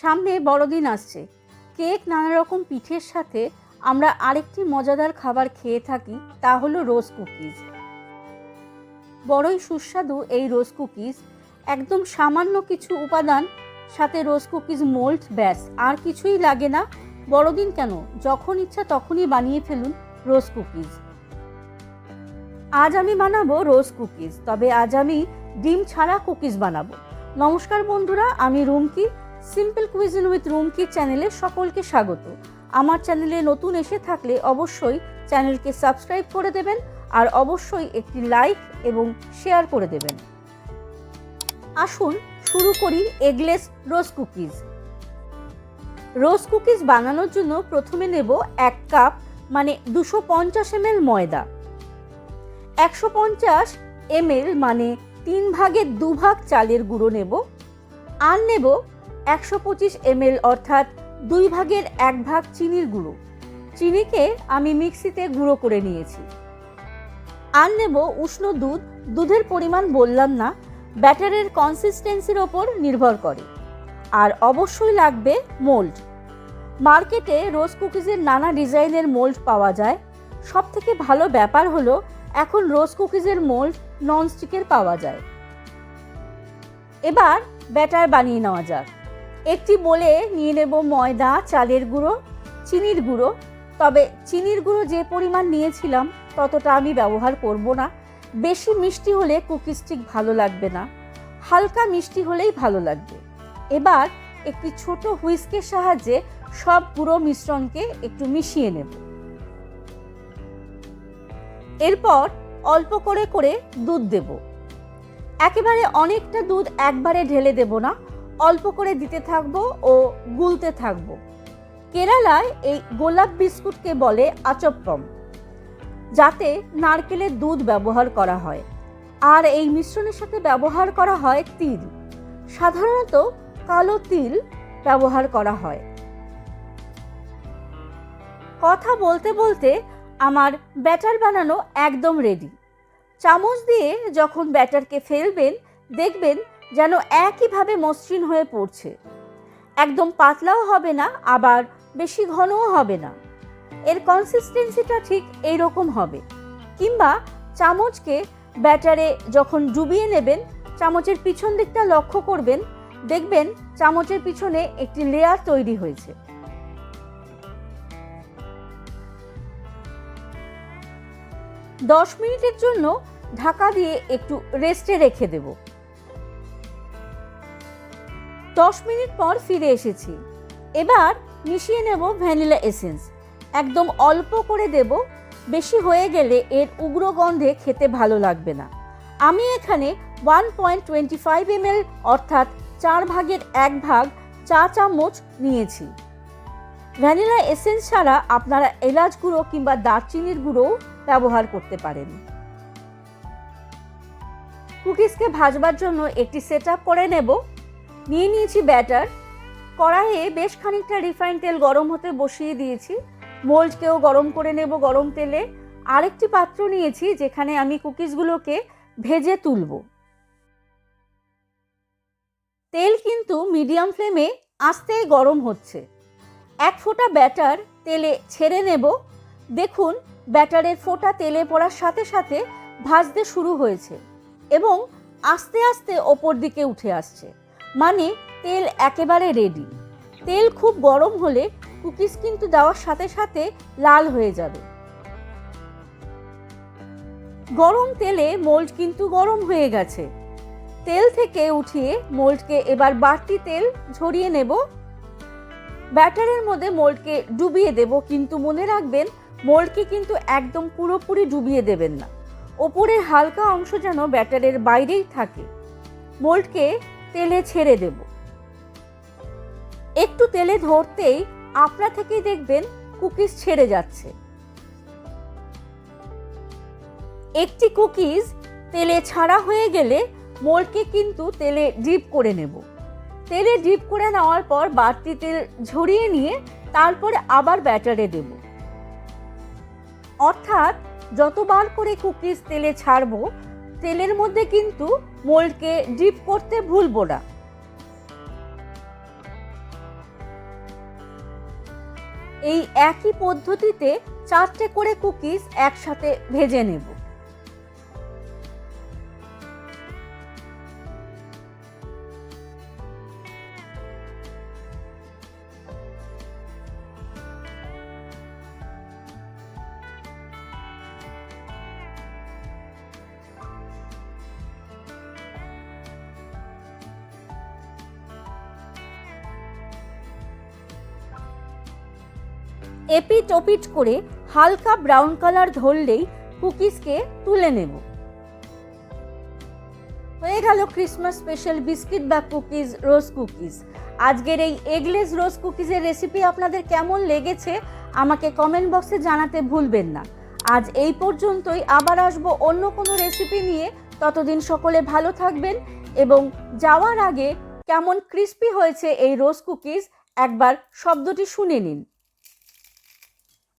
সামনে বড়দিন আসছে। কেক নানা রকম পিঠের সাথে আমরা আরেকটি মজাদার খাবার খেয়ে থাকি, তা হলো রোজ কুকিজ। বড়ই সুস্বাদু এই রোজ কুকিজ। একদম সামান্য কিছু উপাদান, সাথে রোজ কুকিজ মোল্ড, ব্যাস, আর কিছুই লাগে না। বড়দিন কেন? যখন ইচ্ছা তখনই বানিয়ে ফেলুন রোজ কুকিজ। আজ আমি বানাবো রোজ কুকিজ, তবে আজ আমি ডিম ছাড়া কুকিজ বানাবো। নমস্কার বন্ধুরা, আমি Rumki. Simple cuisine with Rumki চ্যানেলে সকলকে স্বাগত। আমার চ্যানেলে নতুন এসে থাকলে অবশ্যই চ্যানেলকে সাবস্ক্রাইব করে দেবেন আর অবশ্যই একটি লাইক এবং শেয়ার করে দেবেন। আসুন শুরু করি eggless rose cookies rose cookies বানানোর জন্য প্রথমে নেব এক কাপ মানে দুশো পঞ্চাশ এমএল ময়দা। একশো পঞ্চাশ এমএল মানে তিন ভাগের দু ভাগ চালের গুঁড়ো নেব। আর নেব একশো পঁচিশ এমএল অর্থাৎ দুই ভাগের এক ভাগ চিনির গুঁড়ো। চিনিকে আমি মিক্সিতে গুঁড়ো করে নিয়েছি। আর নেব উষ্ণ দুধ। দুধের পরিমাণ বললাম না, ব্যাটারের কনসিস্টেন্সির ওপর নির্ভর করে। আর অবশ্যই লাগবে মোল্ড। মার্কেটে রোজ কুকিজের নানা ডিজাইনের মোল্ড পাওয়া যায়। সব থেকে ভালো ব্যাপার হলো, এখন রোজ কুকিজের মোল্ড ননস্টিকের পাওয়া যায়। এবার ব্যাটার বানিয়ে নেওয়া যাক। একটি বলে নিয়ে নেব ময়দা, চালের গুঁড়ো, চিনির গুঁড়ো। তবে চিনির গুঁড়ো যে পরিমাণ নিয়েছিলাম, ততটা আমি ব্যবহার করব না। বেশি মিষ্টি হলে কুকিজ ঠিক ভালো লাগবে না। হালকা মিষ্টি হলেই ভালো লাগবে। এবার একটি ছোট হুইস্কের সাহায্যে সব গুঁড়ো মিশ্রণকে একটু মিশিয়ে নেব। এরপর অল্প করে করে দুধ দেব। একেবারে অনেকটা দুধ একবারে ঢেলে দেব না অল্প করে দিতে থাকব ও গুলতে থাকব। কেরালায় এই গোলাপ বিস্কুটকে বলে আচপ্পম, যাতে নারকেলের দুধ ব্যবহার করা হয়। আর এই মিশ্রণের সাথে ব্যবহার করা হয় তিল, সাধারণত কালো তিল ব্যবহার করা হয়। কথা বলতে বলতে আমার ব্যাটার বানানো একদম রেডি চামচ দিয়ে যখন ব্যাটারকে ফেলবেন, দেখবেন যেন একইভাবে মসৃণ হয়ে পড়ছে। একদম পাতলাও হবে না, আবার বেশি ঘনও হবে না। এর কনসিস্টেন্সিটা ঠিক এই রকম হবে। কিংবা চামচকে ব্যাটারে যখন ডুবিয়ে নেবেন, চামচের পিছন দিকটা লক্ষ্য করবেন, দেখবেন চামচের পিছনে একটি লেয়ার তৈরি হয়েছে। দশ মিনিটের জন্য ঢাকা দিয়ে একটু রেস্টে রেখে দেব। দশ মিনিট পর ফিরে এসেছি। এবার মিশিয়ে নেব ভ্যানিলা এসেন্স। একদম অল্প করে দেব, বেশি হয়ে গেলে এর উগ্র গন্ধে খেতে ভালো লাগবে না। আমি এখানে one point twenty five ml অর্থাৎ চার ভাগের এক ভাগ চা চামচ নিয়েছি। ভ্যানিলা এসেন্স ছাড়া আপনারা এলাচ গুঁড়ো কিংবা দারচিনির গুঁড়োও ব্যবহার করতে পারেন। কুকিজকে ভাজবার জন্য একটি সেট করে নেব। নিয়ে নিয়েছি ব্যাটার। কড়াইয়ে বেশ খানিকটা রিফাইন তেল গরম হতে বসিয়ে দিয়েছি। মোল্ডকেও গরম করে নেব গরম তেলে। আরেকটি পাত্র নিয়েছি যেখানে আমি কুকিজগুলোকে ভেজে তুলব। তেল কিন্তু মিডিয়াম ফ্লেমে আস্তেই গরম হচ্ছে। এক ফোঁটা ব্যাটার তেলে ছেড়ে নেব। দেখুন, ব্যাটারের ফোঁটা তেলে পড়ার সাথে সাথে ভাজতে শুরু হয়েছে এবং আস্তে আস্তে ওপর দিকে উঠে আসছে। মানে তেল একেবারে রেডি তেল খুব গরম হলে কুকিজ কিন্তু দেওয়ার সাথে সাথে লাল হয়ে যাবে। গরম তেলে মোল্ড কিন্তু গরম হয়ে গেছে। তেল থেকে উঠিয়ে মোল্ডকে এবার বাড়তি তেল ঝরিয়ে নেব। ব্যাটারের মধ্যে মোল্ডকে ডুবিয়ে দেব, কিন্তু মনে রাখবেন মোল্ডকে কিন্তু একদম পুরোপুরি ডুবিয়ে দেবেন না। ওপরের হালকা অংশ যেন ব্যাটারের বাইরেই থাকে। মোল্ডকে তেলে ছেড়ে দেব। একটু তেলে ধরতেই আপনা থেকেই দেখবেন কুকিজ ছেড়ে যাচ্ছে। একটি কুকিজ তেলে ছাড়া হয়ে গেলে মোলকে কিন্তু তেলে ডিপ করে নেব। তেলে ডিপ করে নেওয়ার পর বাড়তি তেল ঝরিয়ে নিয়ে তারপরে আবার ব্যাটারে দেব। অর্থাৎ যতবার করে কুকিজ তেলে ছাড়বো তেলের মধ্যে কিন্তু মোল্ডকে ডিপ করতে ভুলবো না। এই একই পদ্ধতিতে চারটে করে কুকিজ একসাথে ভেজে নেব। এপিট ওপিট করে হালকা ব্রাউন কালার ধরলেই কুকিজকে তুলে নেব। হয়ে গেল ক্রিসমাস স্পেশাল বিস্কিট বা কুকিজ, রোজ কুকিজ। আজকের এই এগলেস রোজ কুকিজের রেসিপি আপনাদের কেমন লেগেছে, আমাকে কমেন্ট বক্সে জানাতে ভুলবেন না। আজ এই পর্যন্তই, আবার আসব অন্য কোনো রেসিপি নিয়ে। ততদিন সকলে ভালো থাকবেন এবং যাওয়ার আগে কেমন ক্রিস্পি হয়েছে এই রোজ কুকিজ, একবার শব্দটি শুনে নিন।